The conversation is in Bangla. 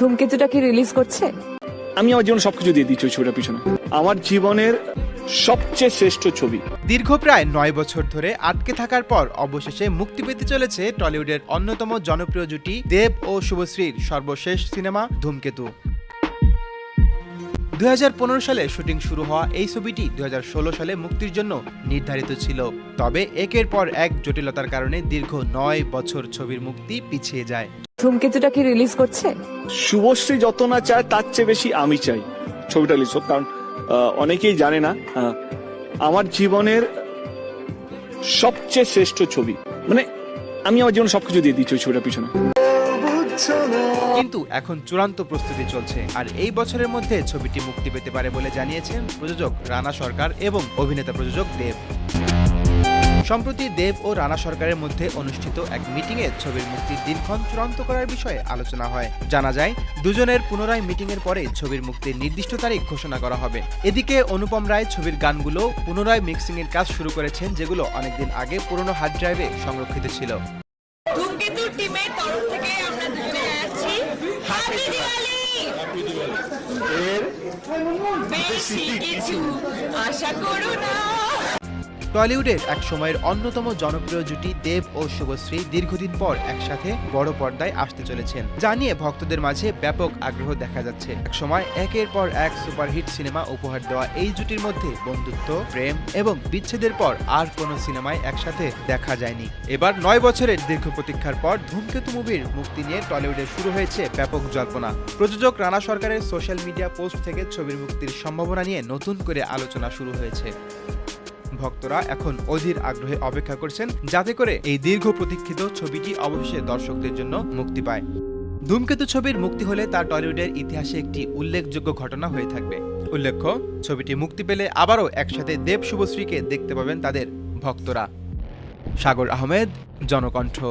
ধূমকেতুটা কি রিলিজ করছে? আমি আমার জীবন সবকিছু দিয়ে দিচ্ছি ওই ছবিটার পিছনে। আমার জীবনের সবচেয়ে শ্রেষ্ঠ ছবি। দীর্ঘ প্রায় নয় বছর ধরে আটকে থাকার পর অবশেষে মুক্তি পেতে চলেছে টলিউডের অন্যতম জনপ্রিয় জুটি দেব ও শুভশ্রীর সর্বশেষ সিনেমা ধূমকেতু। দুই হাজার পনেরো সালে শুটিং শুরু হওয়া এই ছবিটি দুই হাজার ষোলো সালে মুক্তির জন্য নির্ধারিত ছিল। তবে একের পর এক জটিলতার কারণে দীর্ঘ নয় বছর ছবির মুক্তি পিছিয়ে যায়। ধূমকেতুটা কি রিলিজ করছে? শুভশ্রী যত না চায় তার চেয়ে বেশি আমি চাই ছবিটা লিখো কারণ অনেকেই জানে না আমার জীবনের সবচেয়ে শ্রেষ্ঠ ছবি। মানে আমি আমার জীবন সবকিছু দিয়ে দিচ্ছি ওই ছবিটার পিছনে। কিন্তু এখন চূড়ান্ত প্রস্তুতি চলছে আর এই বছরের মধ্যে ছবিটি মুক্তি পেতে পারে বলে জানিয়েছেন প্রযোজক রানা সরকার এবং অভিনেতা প্রযোজক দেব। সম্প্রতি দেব ও রানা সরকারের মধ্যে অনুষ্ঠিত এক মিটিংয়ে ছবির মুক্তির দিনক্ষণ চূড়ান্ত করার বিষয়ে আলোচনা হয়। জানা যায় দুজনের পুনরায় মিটিংয়ের পরে ছবির মুক্তির নির্দিষ্ট তারিখ ঘোষণা করা হবে। এদিকে অনুপম রায় ছবির গানগুলো পুনরায় মিক্সিং এর কাজ শুরু করেছেন যেগুলো অনেকদিন আগে পুরনো হার্ড ড্রাইভে সংরক্ষিত ছিল। ধূমকেতু টিমের তরফ থেকে আমরা দুজনে যাচ্ছি। হ্যাপি দিওয়ালি! বেশি কিছু আশা করো না। টলিউডের এক সময়ের অন্যতম জনপ্রিয় জুটি দেব ও শুভশ্রী দীর্ঘদিন পর একসাথে বড় পর্দায় আসতে চলেছেন। যা নিয়ে ভক্তদের মাঝে ব্যাপক আগ্রহ দেখা যাচ্ছে। এক সময় একের পর এক সুপারহিট সিনেমা উপহার দেওয়া এই জুটির মধ্যে বন্ধুত্ব, প্রেম এবং বিচ্ছেদের পর আর কোনো সিনেমায় একসাথে দেখা যায়নি। এবার নয় বছরের দীর্ঘ প্রতীক্ষার পর ধূমকেতু মুভির মুক্তি নিয়ে টলিউডে শুরু হয়েছে ব্যাপক জল্পনা। প্রযোজক রানা সরকারের সোশ্যাল মিডিয়া পোস্ট থেকে ছবির মুক্তির সম্ভাবনা নিয়ে নতুন করে আলোচনা শুরু হয়েছে। ভক্তরা এখন অধীর আগ্রহে অপেক্ষা করছেন যাতে করে এই দীর্ঘ প্রতীক্ষিত ছবিটি অবশেষে দর্শকদের জন্য মুক্তি পায়। ধূমকেতু ছবির মুক্তি হলে তা টলিউডের ইতিহাসে একটি উল্লেখযোগ্য ঘটনা হয়ে থাকবে। উল্লেখ্য, ছবিটি মুক্তি পেলে আবারও একসাথে দেব শুভশ্রীকে দেখতে পাবেন তাদের ভক্তরা। সাগর আহমেদ, জনকণ্ঠ।